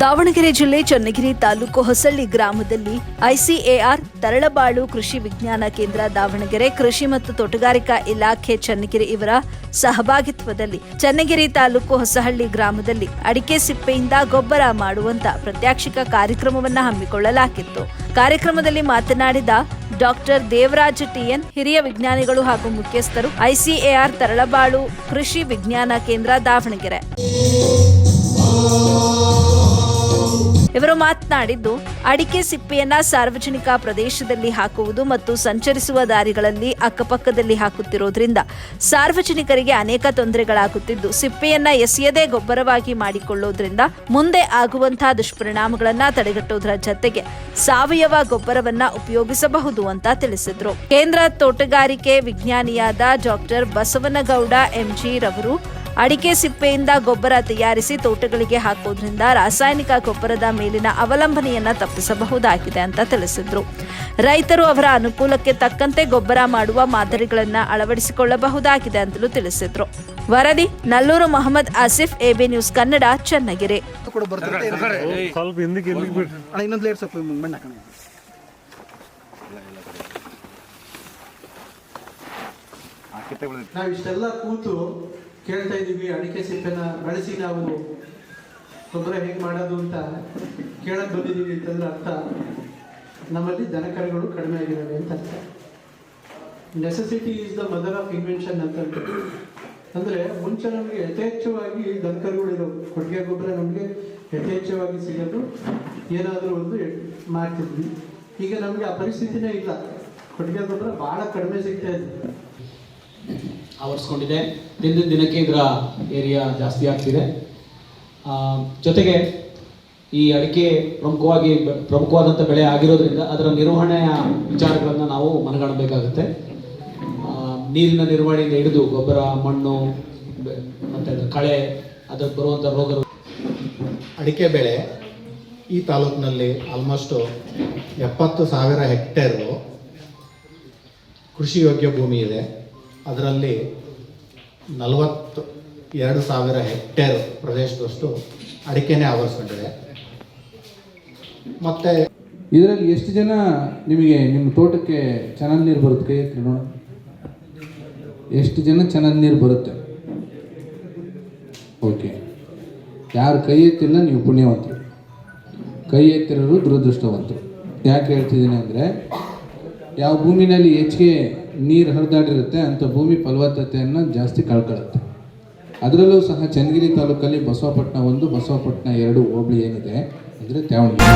ದಾವಣಗೆರೆ ಜಿಲ್ಲೆ ಚನ್ನಗಿರಿ ತಾಲೂಕು ಹೊಸಳ್ಳಿ ಗ್ರಾಮದಲ್ಲಿ ಐಸಿಎಆರ್ ತರಳಬಾಳು ಕೃಷಿ ವಿಜ್ಞಾನ ಕೇಂದ್ರ ದಾವಣಗೆರೆ ಕೃಷಿ ಮತ್ತು ತೋಟಗಾರಿಕಾ ಇಲಾಖೆ ಚನ್ನಗಿರಿ ಇವರ ಸಹಭಾಗಿತ್ವದಲ್ಲಿ ಚನ್ನಗಿರಿ ತಾಲೂಕು ಹೊಸಹಳ್ಳಿ ಗ್ರಾಮದಲ್ಲಿ ಅಡಿಕೆ ಸಿಪ್ಪೆಯಿಂದ ಗೊಬ್ಬರ ಮಾಡುವಂತ ಪ್ರಾತ್ಯಕ್ಷಿಕ ಕಾರ್ಯಕ್ರಮವನ್ನ ಹಮ್ಮಿಕೊಳ್ಳಲಾಗಿತ್ತು. ಕಾರ್ಯಕ್ರಮದಲ್ಲಿ ಮಾತನಾಡಿದ ಡಾಕ್ಟರ್ ದೇವರಾಜ್ ಟಿಎನ್ ಹಿರಿಯ ವಿಜ್ಞಾನಿಗಳು ಹಾಗೂ ಮುಖ್ಯಸ್ಥರು ಐಸಿಎಆರ್ ತರಳಬಾಳು ಕೃಷಿ ವಿಜ್ಞಾನ ಕೇಂದ್ರ ದಾವಣಗೆರೆ. ಇವರು ಮಾತನಾಡಿದ್ದು, ಅಡಿಕೆ ಸಿಪ್ಪೆಯನ್ನ ಸಾರ್ವಜನಿಕ ಪ್ರದೇಶದಲ್ಲಿ ಹಾಕುವುದು ಮತ್ತು ಸಂಚರಿಸುವ ದಾರಿಗಳಲ್ಲಿ ಅಕ್ಕಪಕ್ಕದಲ್ಲಿ ಹಾಕುತ್ತಿರೋದ್ರಿಂದ ಸಾರ್ವಜನಿಕರಿಗೆ ಅನೇಕ ತೊಂದರೆಗಳಾಗುತ್ತಿದ್ದು, ಸಿಪ್ಪೆಯನ್ನ ಎಸೆಯದೇ ಗೊಬ್ಬರವಾಗಿ ಮಾಡಿಕೊಳ್ಳೋದ್ರಿಂದ ಮುಂದೆ ಆಗುವಂತಹ ದುಷ್ಪರಿಣಾಮಗಳನ್ನ ತಡೆಗಟ್ಟುವುದರ ಜತೆಗೆ ಸಾವಯವ ಗೊಬ್ಬರವನ್ನ ಉಪಯೋಗಿಸಬಹುದು ಅಂತ ತಿಳಿಸಿದ್ರು. ಕೇಂದ್ರ ತೋಟಗಾರಿಕೆ ವಿಜ್ಞಾನಿಯಾದ ಡಾಕ್ಟರ್ ಬಸವನಗೌಡ ಎಂಜಿ ರವರು ಅಡಿಕೆ ಸಿಪ್ಪೆಯಿಂದ ಗೊಬ್ಬರ ತಯಾರಿಸಿ ತೋಟಗಳಿಗೆ ಹಾಕೋದ್ರಿಂದ ರಾಸಾಯನಿಕ ಗೊಬ್ಬರದ ಮೇಲಿನ ಅವಲಂಬನೆಯನ್ನ ತಪ್ಪಿಸಬಹುದಾಗಿದೆ ಅಂತ ತಿಳಿಸಿದ್ರು. ರೈತರು ಅವರ ಅನುಕೂಲಕ್ಕೆ ತಕ್ಕಂತೆ ಗೊಬ್ಬರ ಮಾಡುವ ಮಾದರಿಗಳನ್ನ ಅಳವಡಿಸಿಕೊಳ್ಳಬಹುದಾಗಿದೆ ಅಂತಲೂ ತಿಳಿಸಿದ್ರು. ವರದಿ, ನಲ್ಲೂರು ಮೊಹಮ್ಮದ್ ಆಸಿಫ್ ಎಬಿ ನ್ಯೂಸ್ ಕನ್ನಡ, ಚನ್ನಗಿರಿ. ನಾವು ಇಷ್ಟೆಲ್ಲ ಕೂತು ಕೇಳ್ತಾ ಇದ್ದೀವಿ, ಅಡಿಕೆ ಸಿಪ್ಪೆನ ಬಳಸಿ ನಾವು ಗೊಬ್ಬರ ಹೇಗೆ ಮಾಡೋದು ಅಂತ ಕೇಳಕ್ ಬಂದಿದ್ದೀವಿ ಅಂತಂದ್ರೆ ಅರ್ಥ. ನಮ್ಮಲ್ಲಿ ದನಕರುಗಳು ಕಡಿಮೆ ಆಗಿದ್ದಾವೆ ಅಂತ ಅರ್ಥ. Necessity is the mother of invention ಅಂತ ಅಂದ್ರೆ ಮುಂಚೆ ನಮಗೆ ಯಥೇಚ್ಛವಾಗಿ ದನಕರುಗಳಿರೋ ಕೊಟ್ಟಿಗೆ ಗೊಬ್ಬರ ನಮಗೆ ಯಥೇಚ್ಛವಾಗಿ ಸಿಗೋದು. ಏನಾದರೂ ಒಂದು ಮಾಡ್ತಿದ್ವಿ. ಈಗ ನಮಗೆ ಆ ಪರಿಸ್ಥಿತಿನೇ ಇಲ್ಲ. ಕೊಟ್ಟಿಗೆ ಗೊಬ್ಬರ ಬಹಳ ಕಡಿಮೆ ಸಿಗ್ತಾ ಇದೆ. ಆವರಿಸ್ಕೊಂಡಿದೆ. ದಿನದಿಂದ ದಿನಕ್ಕೆ ಇದರ ಏರಿಯಾ ಜಾಸ್ತಿ ಆಗ್ತಿದೆ. ಜೊತೆಗೆ ಈ ಅಡಿಕೆ ಪ್ರಮುಖವಾಗಿ ಪ್ರಮುಖವಾದಂಥ ಬೆಳೆ ಆಗಿರೋದ್ರಿಂದ ಅದರ ನಿರ್ವಹಣೆಯ ವಿಚಾರಗಳನ್ನು ನಾವು ಮನಗಾಣಬೇಕಾಗುತ್ತೆ. ನೀರಿನ ನಿರ್ವಹಣೆಯಿಂದ ಹಿಡಿದು ಗೊಬ್ಬರ, ಮಣ್ಣು ಮತ್ತು ಕಳೆ ಅದಕ್ಕೆ ಬರುವಂಥ ರೋಗ ಅಡಿಕೆ ಬೆಳೆ ಈ ತಾಲೂಕಿನಲ್ಲಿ ಆಲ್ಮೋಸ್ಟು ಎಪ್ಪತ್ತು ಸಾವಿರ ಹೆಕ್ಟೇರು ಕೃಷಿ ಯೋಗ್ಯ ಭೂಮಿ ಇದೆ. ಅದರಲ್ಲಿ ನಲವತ್ತು ಎರಡು ಸಾವಿರ ಹೆಕ್ಟೇರ್ ಪ್ರದೇಶದಷ್ಟು ಅಡಿಕೆನೇ ಆವರಿಸ್ಕೊಂಡಿದೆ. ಮತ್ತು ಇದರಲ್ಲಿ ಎಷ್ಟು ಜನ ನಿಮಗೆ ನಿಮ್ಮ ತೋಟಕ್ಕೆ ಚೆನ್ನಾಗಿ ನೀರು ಬರುತ್ತೆ ಕೈ ಎಷ್ಟು ಜನ ಚೆನ್ನಾಗಿ ನೀರು ಬರುತ್ತೆ? ಓಕೆ ಯಾರು ಕೈ ಎತ್ತಿಲ್ಲ ನೀವು ಪುಣ್ಯವಂತರು. ಕೈ ಎತ್ತಿರೋರು ದುರದೃಷ್ಟವಂತರು. ಯಾಕೆ ಹೇಳ್ತಿದ್ದೀನಿ ಅಂದರೆ, ಯಾವ ಭೂಮಿನಲ್ಲಿ ಹೆಚ್ಚಿಗೆ ನೀರು ಹರಿದಾಡಿರುತ್ತೆ ಅಂಥ ಭೂಮಿ ಫಲವತ್ತತೆಯನ್ನು ಜಾಸ್ತಿ ಕಳ್ಕೊಳ್ಳುತ್ತೆ ಅದರಲ್ಲೂ ಸಹ ಚನ್ನಗಿರಿ ತಾಲೂಕಲ್ಲಿ ಬಸವಪಟ್ಟಣ ಒಂದು ಬಸವಪಟ್ಟಣ ಎರಡು ಹೋಬಳಿ ಏನಿದೆ ಅಂದರೆ ತ್ಯಾವಣಗೆರೆ